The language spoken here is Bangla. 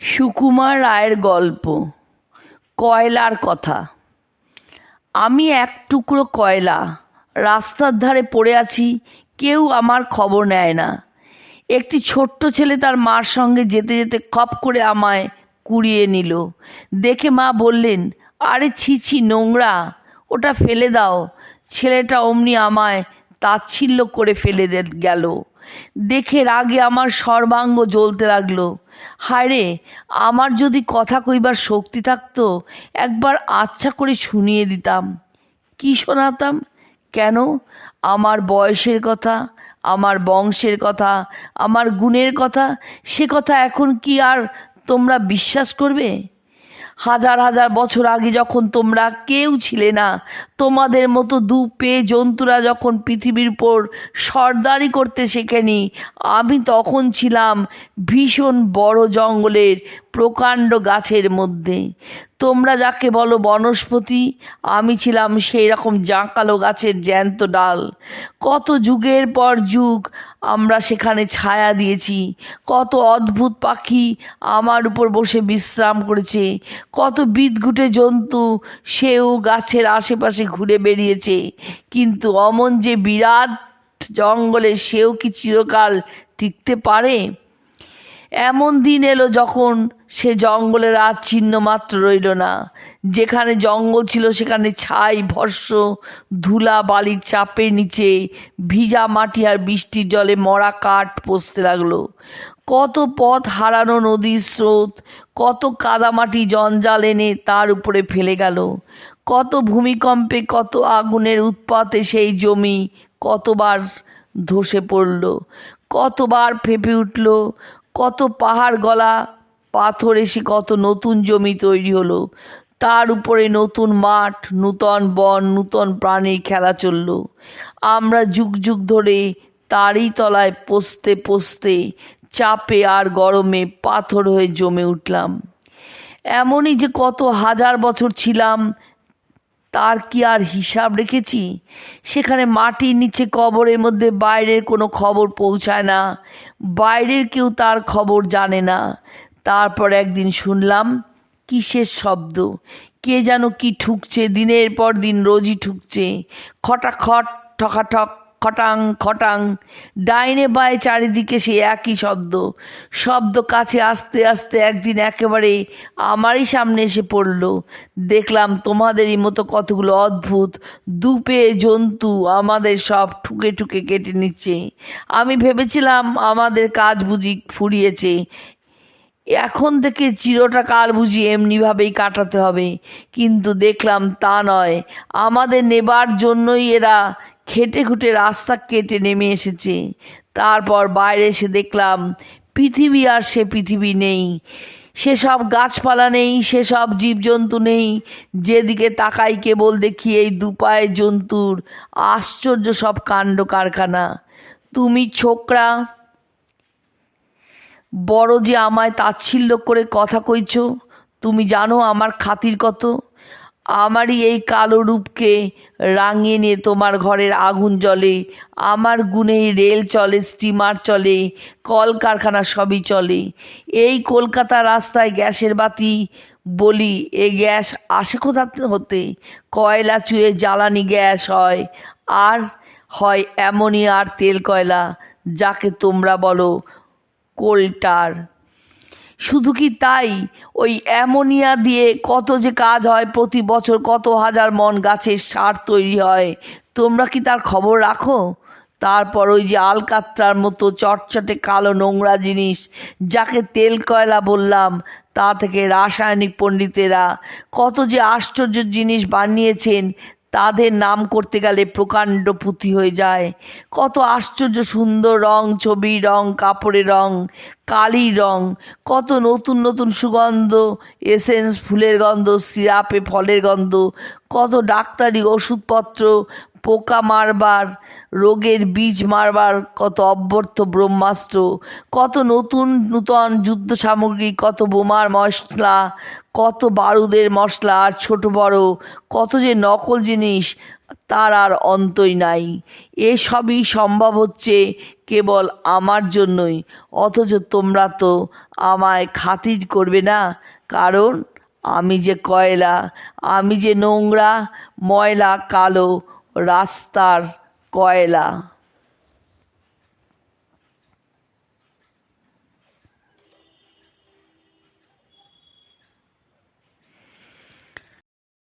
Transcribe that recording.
সুকুমার রায়ের গল্প, কয়লার কথা। আমি এক টুকরো কয়লা রাস্তার ধারে পড়ে আছি, কেউ আমার খবর নেয় না। একটি ছোট্ট ছেলে তার মার সঙ্গে যেতে যেতে খপ করে আমায় কুড়িয়ে নিল। দেখে মা বললেন, আরে ছি ছি নোংরা, ওটা ফেলে দাও। ছেলেটা অমনি আমায় তাচ্ছিল্য করে ফেলে গেল। দেখে রাগে আমার সর্বাঙ্গ জ্বলতে লাগল। হায় রে আমার যদি কথা কইবার শক্তি থাকতো, একবার আচ্ছা করে শুনিয়ে দিতাম। কি শোনাতাম? কেন? আমার বয়সের কথা, আমার বংশের কথা, আমার গুণের কথা, সে কথা এখন কি আর তোমরা বিশ্বাস করবে? হাজার হাজার বছর আগে যখন তোমরা কেউ ছিলে না, তোমাদের মতো দু পেয়ে জন্তুরা যখন পৃথিবীর উপর সর্দারি করতে শেখেনি, আমি তখন ছিলাম ভীষণ বড় জঙ্গলের প্রকাণ্ড গাছের মধ্যে। তোমরা যাকে বলো বনস্পতি, আমি ছিলাম সেই রকম জাঁকালো গাছের জ্যান্ত ডাল। কত যুগের পর যুগ আমরা সেখানে ছায়া দিয়েছি। কত অদ্ভুত পাখি আমার উপর বসে বিশ্রাম করেছে। কত বিদঘুটে জন্তু সেও গাছের আশেপাশে ঘুরে বেরিয়েছে কিন্তু অমন যে বিরাট জঙ্গলে সেও কি চিরকাল টিকতে পারে? এমন দিন এলো যখন সে জঙ্গলের আর চিহ্ন মাত্র রইল না। যেখানে জঙ্গল ছিল সেখানে ছাই, ভস্য, ধুলা, বালির চাপের নিচে ভিজা মাটি আর বৃষ্টির জলে মরা কাঠ পচতে লাগল। কত পথ হারানো নদীর স্রোত, কত কাদামাটি জঞ্জাল এনে তার উপরে ফেলে গেল। কত ভূমিকম্পে, কত আগুনের উৎপাতে সেই জমি কতবার ধসে পড়ল, কতবার ফেঁপে উঠল কত পাহাড় গলা, পাথর এসে কত নতুন জমি তৈরি হলো। তার উপরে নতুন মাঠ, নূতন বন, নূতন প্রাণীর খেলা চলল। আমরা যুগ যুগ ধরে তারই তলায় পোষতে পোষতে চাপে আর গরমে পাথর হয়ে জমে উঠলাম। এমনই যে কত হাজার বছর ছিলাম তার কি আর হিসাব রেখেছি? সেখানে মাটির নিচে কবরের মধ্যে বাইরের কোনো খবর পৌঁছায় না। বাইরের কেউ তার খবর জানে না। তারপর একদিন শুনলাম, কিসের শব্দ? কে যেন কি ঠুকছে, দিনের পর দিন রোজই ঠুকছে। খটাখট, ঠকাঠক খটাং খটাং, ডাইনে বায়ে চারিদিকে সে একই শব্দ। শব্দ কাছে আস্তে আস্তে একদিন একেবারে আমারই সামনে এসে পড়ল। দেখলাম তোমাদেরই মতো কতগুলো অদ্ভুত দুপে জন্তু আমাদের সব ঠুকে ঠুকে কেটে নিচ্ছে। আমি ভেবেছিলাম আমাদের কাজ বুঝি ফুরিয়েছে। এখন থেকে চিরটা কাল বুঝি এমনিভাবেই কাটাতে হবে। কিন্তু দেখলাম তা নয়। আমাদের নেবার জন্যই এরা খেটে খুঁটে রাস্তা কেটে নেমে এসেছে। তারপর বাইরে এসে দেখলাম, পৃথিবী আর সে পৃথিবী নেই। সেসব গাছপালা নেই, সেসব জীবজন্তু নেই। যেদিকে তাকাই কেবল দেখি এই দুপায়ে জন্তুর আশ্চর্য সব কাণ্ড কারখানা। তুমি ছোকরা, বড় যে আমায় তাচ্ছিল্য করে কথা কইছ, তুমি জানো আমার খাতির কত? আমারই এই কালো রূপকে রাঙিয়ে নিয়ে তোমার ঘরের আগুন জ্বলে, আমার গুণেই রেল চলে, স্টিমার চলে, কলকারখানা সবই চলে। এই কলকাতা রাস্তায় গ্যাসের বাতি, বলি, এ গ্যাস আসে কোথা হতে? কয়লা চুয়ে জ্বালানি গ্যাস হয়, আর হয় অ্যামোনিয়া আর তেল কয়লা, যাকে তোমরা বলো, কোল্টার। শুধু কি তাই? ওই অ্যামোনিয়া দিয়ে কত যে কাজ হয়, প্রতি বছর কত হাজার মন গাছের সার তৈরি হয়। তোমরা কি তার খবর রাখো? তারপর ওই যে আলকাত্রার মতো চটচটে কালো নোংরা জিনিস, যাকে তেল কয়লা বললাম, তা থেকে রাসায়নিক পণ্ডিতেরা কত যে আশ্চর্য জিনিস বানিয়েছেন তাদের নাম করতে গেলে প্রকাণ্ড পুঁথি হয়ে যায়। কত আশ্চর্য সুন্দর রং ছবি রং, কাপড়ের রং কালি রং, কত নতুন নতুন সুগন্ধ, এসেন্স ফুলের গন্ধ, সিরাপে ফলের গন্ধ, কত ডাক্তারি ওষুধপত্র, পোকা মারবার রোগের বীজ মারবার কত অব্যর্থ ব্রহ্মাস্ত্র, কত নতুন নূতন যুদ্ধ সামগ্রী, কত বোমার মশলা, কত বারুদের মশলা আর ছোট বড়, কত যে নকল জিনিস তার আর অন্তই নাই। এসবই সম্ভব হচ্ছে কেবল আমার জন্যই, অথচ তোমরা তো আমায় খাতির করবে না, কারণ আমি যে কয়লা, আমি যে নোংরা, ময়লা, কালো, রাস্তার কয়লা